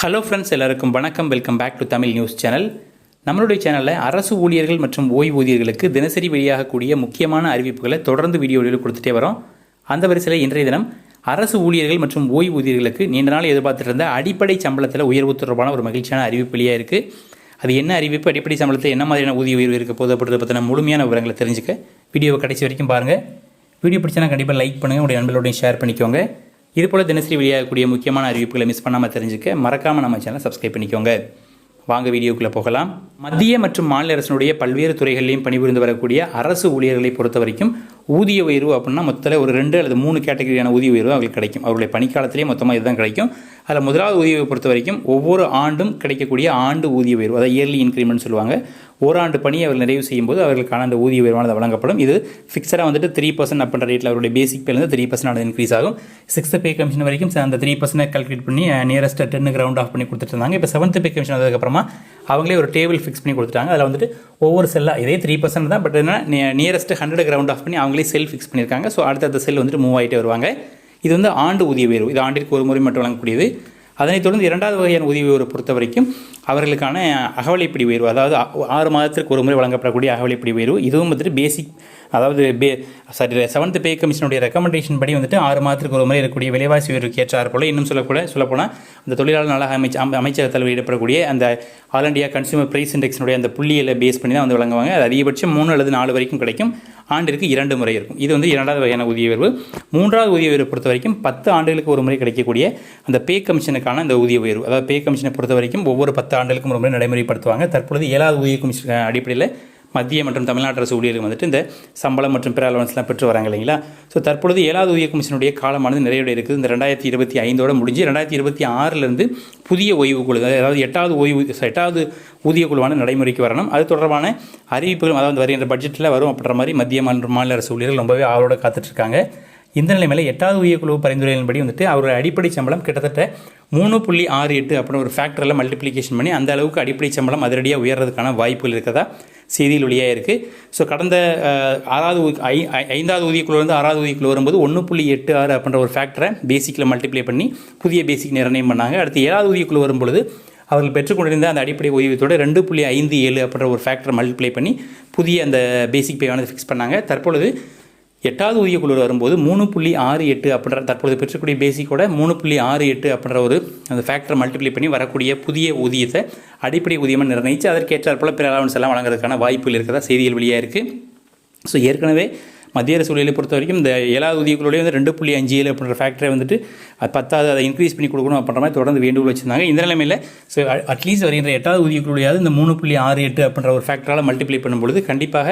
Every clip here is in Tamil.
ஹலோ ஃப்ரெண்ட்ஸ் எல்லாருக்கும் வணக்கம். Welcome back to Tamil news channel நம்மளுடைய சேனலில் அரசு ஊழியர்கள் மற்றும் ஓய்வூதியர்களுக்கு தினசரி வெளியாகக்கூடிய முக்கியமான அறிவிப்புகளை தொடர்ந்து வீடியோவில் கொடுத்துட்டே வரோம். அந்த வரிசையில் இன்றைய தினம் அரசு ஊழியர்கள் மற்றும் ஓய்வூதியர்களுக்கு நீண்ட நாள் எதிர்பார்த்துட்டு இருந்த அடிப்படை சம்பளத்தில் உயர்வு தொடர்பான ஒரு மகிழ்ச்சியான அறிவிப்பு வெளியாக இருக்குது அது என்ன அறிவிப்பு அடிப்படை சம்பளத்தில் என்ன மாதிரியான ஊதிய உயர்வு இருக்க போது அப்படின்றத பற்றின முழுமையான விவரங்களை தெரிஞ்சுக்க வீடியோவை கடைசி வரைக்கும் பாருங்கள் வீடியோ பிடிச்சனா கண்டிப்பாக லைக் பண்ணுங்கள் உங்களுடைய நண்பர்களோடையும் ஷேர் பண்ணிக்கோங்க. இதுபோல் தினசரி வெளியாகக்கூடிய முக்கியமான அறிவிப்புகளை மிஸ் பண்ணாமல் தெரிஞ்சுக்க மறக்காமல் நம்ம சேனலை சப்ஸ்கிரைப் பண்ணிக்கோங்க. வாங்க வீடியோக்குள்ளே போகலாம். மத்திய மற்றும் மாநில அரசினுடைய பல்வேறு துறைகளிலையும் பணிபுரிந்து வரக்கூடிய அரசு ஊழியர்களை பொறுத்த வரைக்கும் ஊதிய உயர்வு அப்படின்னா மொத்தத்தில் ஒரு ரெண்டு அல்லது மூணு கேட்டகரியான ஊதிய உயர்வு அவர்களுக்கு கிடைக்கும். அவருடைய பணிக்காலத்திலேயே மொத்தமாக இதுதான் கிடைக்கும். அதில் முதலாவது ஊதிய பொறுத்த வரைக்கும் ஒவ்வொரு ஆண்டும் கிடைக்கக்கூடிய ஆண்டு ஊதிய உயர்வு அதாவது இயர்லி இன்க்ரிமெண்ட் சொல்லுவாங்க. ஓராண்டு பணி அவர் நிறைவு செய்யும்போது அவர்களுக்கான அந்த ஊதிய உயர்வானது வழங்கப்படும். இது ஃபிக்ஸடாக வந்துட்டு த்ரீ பர்சன்ட் அப்படின்ற ரேட்டில் அவருடைய பேசிக் பேலேருந்து த்ரீ பர்சன்ட் இன்க்ரீஸ் ஆகும். சிக்ஸ்த் பே கமிஷன் வரைக்கும் அந்த த்ரீ பர்சன்ட் கால்குலேட் பண்ணி நியரஸ்ட் டென்னுக்கு ரவுண்ட் ஆஃப் பண்ணி கொடுத்துட்டு இருந்தாங்க. இப்போ செவன்த் பே கமிஷன் வந்ததுக்கப்புறமா அவங்களே ஒரு டேபிள் ஃபிக்ஸ் பண்ணி கொடுத்துட்டாங்க. அதில் வந்துட்டு ஒவ்வொரு செல்லாக இதே த்ரீ பர்சன்ட் தான் பட் என்ன நியரஸ்ட் ஹண்ட்ரட் ரவுண்ட் ஆஃப் பண்ணி அவங்களே செல் ஃபிக்ஸ் பண்ணியிருக்காங்க. ஸோ அடுத்தடுத்த செல் வந்துட்டு மூவ் ஆகிட்டே வருவாங்க. இது வந்து ஆண்டு ஊதிய உயர்வு. இது ஆண்டிற்கு ஒரு முறை மட்டும் வழங்கக்கூடியது. அதனைத் தொடர்ந்து இரண்டாவது வகையான ஊதிய உயர்வு பொறுத்த வரைக்கும் அவர்களுக்கான அகவலைப்படி உயர்வு அதாவது ஆறு மாதத்திற்கு ஒரு முறை வழங்கப்படக்கூடிய அகவலைப்பிடி உயர்வு. இதுவும் வந்துட்டு பேசிக் அதாவது பே சாரி செவன்த் பே கமிஷனுடைய ரெக்கமெண்டேஷன் படி வந்துட்டு ஆறு மாதத்துக்கு ஒரு முறை இருக்கக்கூடிய விலைவாசி உயர்வுக்கு ஏற்றார் போல இன்னும் சொல்லக்கூட சொல்லப்போனால் அந்த தொழிலாளர் நல அமைச்ச அம்- அமைச்சகத்தில் வெளியிடப்படக்கூடிய அந்த ஆல் இண்டியா கன்சியூமர் பிரைஸ் இண்டெக்ஸினுடைய அந்த புள்ளியில் பேஸ் பண்ணி தான் வந்து வழங்குவாங்க. அது அதிகபட்சம் மூணு அல்லது நாலு வரைக்கும் கிடைக்கும். ஆண்டிற்கு இரண்டு முறை இருக்கும். இது வந்து இரண்டாவது வகையான ஊதிய உயர்வு. மூன்றாவது ஊதிய உயர்வை பொறுத்த வரைக்கும் பத்து ஆண்டுகளுக்கு ஒரு முறை கிடைக்கக்கூடிய அந்த பே கமிஷனுக்கான அந்த ஊதிய உயர்வு. அதாவது பே கமிஷனை பொறுத்த வரைக்கும் ஒவ்வொரு பத்து ஆண்டுகளுக்கும் ஒரு முறை நடைமுறைப்படுத்துவாங்க. தற்பொழுது ஏழாவது ஊதிய கமிஷன் அடிப்படையில் மத்திய மற்றும் தமிழ்நாட்டு அரசு ஊழியர்கள் வந்துட்டு இந்த சம்பளம் மற்றும் பிற அலவன்ஸ்லாம் பெற்று வராங்க இல்லைங்களா? ஸோ தற்பொழுது ஏழாவது ஊதிய கமிஷனுடைய காலமானது நிறைவேற இருக்குது. இந்த ரெண்டாயிரத்தி இருபத்தி ஐந்தோட முடிஞ்சு ரெண்டாயிரத்தி இருபத்தி ஆறிலிருந்து புதிய ஓய்வு குழு அதாவது எட்டாவது ஓய்வு எட்டாவது ஊதிய குழுவான நடைமுறைக்கு வரணும். அது தொடர்பான அறிவிப்புகள் அதாவது வருகின்ற பட்ஜெட்டில் வரும் அப்படின்ற மாதிரி மத்திய மாநில அரசு ஊழியர்கள் ரொம்பவே ஆவலோட காத்துட்ருக்காங்க இந்த நிலைமையில் எட்டாவது உயர்குழு பரிந்துரைகளின்படி வந்துட்டு அவரோட அடிப்படை சம்பளம் கிட்டத்தட்ட மூணு புள்ளி ஆறு எட்டு அப்படின்னு ஒரு ஃபேக்டரில் மல்டிப்ளிகேஷன் பண்ணி அந்த அளவுக்கு அடிப்படை சம்பளம் அதிரடியாக உயர்றதுக்கான வாய்ப்புகள் இருக்கதா செய்தியில் வெளியாக இருக்குது ஸோ கடந்த ஆறாவது ஐ ஐந்தாவது ஊதியக்குழு ஆறாவது ஊதியக்குழு வரும்போது ஒன்று புள்ளி எட்டு ஆறு அப்படின்ற ஒரு ஃபேக்டரை பேசிக்கில் மல்டிப்ளை பண்ணி புதிய பேசிக் நிர்ணயம் பண்ணாங்க. அடுத்து ஏழாவது ஊதியக்குழு வரும்பொழுது அவர்கள் பெற்றுக்கொண்டிருந்த அந்த அடிப்படை ஓய்வூதியத்தோட ரெண்டு புள்ளி ஐந்து ஏழு அப்படின்ற ஒரு ஃபேக்டரை மல்டிப்ளை பண்ணி புதிய அந்த பேசிக் பேவானது ஃபிக்ஸ் பண்ணாங்க. தற்பொழுது எட்டாவது ஊதியக்குழு வரும்போது மூணு புள்ளி ஆறு எட்டு அப்படின்ற தற்போது பெற்றக்கூடிய பேசிக்கோட மூணு புள்ளி ஆறு எட்டு அப்படின்ற ஒரு அந்த ஃபேக்டரை மல்டிப்ளை பண்ணி வரக்கூடிய புதிய ஊதியத்தை அடிப்படை ஊதியமாக நிர்ணயித்து அதற்கேற்றாற் போல பிற அலவன்ஸ் எல்லாம் வழங்குறதுக்கான வாய்ப்புகள் இருக்கிறதா செய்திகள் வெளியாக இருக்குது ஸோ ஏற்கனவே மத்திய அரசு ஊழியர்களை பொறுத்த வரைக்கும் இந்த ஏழாவது ஊதியக்குழுடைய வந்து ரெண்டு புள்ளி அஞ்சு ஏழு அப்படின்ற ஃபேக்டரை வந்துட்டு அது பத்தாவது அதை இன்க்ரீஸ் பண்ணி கொடுக்கணும் அப்படின்ற மாதிரி தொடர்ந்து வேண்டுகோள் வச்சிருந்தாங்க. இந்த நிலைமையில் ஸோ அட்லீஸ்ட் வருகின்ற எட்டாவது ஊதியக்குழுடையாவது இந்த மூணு புள்ளி ஆறு எட்டு அப்படின்ற ஒரு ஃபேக்டரால் மல்டிப்ளை பண்ணும்பொழுது கண்டிப்பாக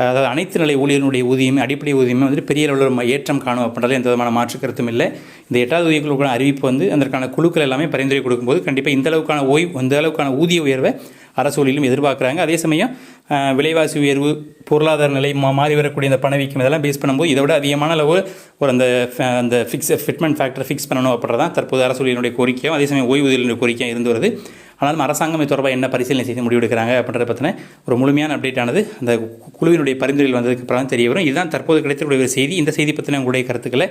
அதாவது அனைத்து நிலை ஊழியர்களுடைய ஊதியமே அடிப்படை ஊதியமே வந்துட்டு பெரிய அளவில் ஏற்றம் காணும் அப்படின்றது எந்த விதமான மாற்று கருத்தும் இல்லை. இந்த எட்டாவது ஊதியக்குழுக்கான அறிவிப்பு வந்து அதற்கான குழுக்கள் எல்லாமே பரிந்துரை கொடுக்கும்போது கண்டிப்பாக இந்த அளவுக்கான ஓய்வு இந்த அளவுக்கான ஊதிய உயர்வை அரசு ஊழியர்களும் எதிர்பார்க்குறாங்க. அதே சமயம் விலைவாசி உயர்வு பொருளாதார நிலை மா மாறி வரக்கூடிய இந்த பணவீக்கம் இதெல்லாம் பேஸ் பண்ணும்போது இதை விட அதிகமான அளவு ஒரு அந்த அந்த ஃபிக்ஸ் ஃபிட்மெண்ட் ஃபேக்டர் ஃபிக்ஸ் பண்ணணும் அப்படின்றதான் தற்போது அரசுடைய கோரிக்கையும் அதே சமயம் ஓய்வூதியர்களுடைய கோரிக்கையும் இருந்து வருது. ஆனாலும் அரசாங்கம் இது தொடர்பாக என்ன பரிசீலனை செய்து முடிவெடுக்கிறாங்க அப்படின்றத பற்றின ஒரு முழுமையான அப்டேட் ஆனது அந்த கு- குழுவினுடைய பரிந்துரைகள் வந்ததுக்கு அப்புறம் தான் தெரிய வரும். இதுதான் தற்போது கிடைத்திருக்கிற ஒரு செய்தி. இந்த செய்தி பற்றின உங்களுடைய கருத்துக்களை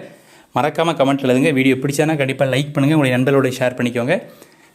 மறக்காமல் கமெண்ட் எழுதுங்க. வீடியோ பிடிச்சானா கண்டிப்பாக லைக் பண்ணுங்கள் உங்களுடைய நண்பர்களோட ஷேர் பண்ணிக்கோங்க.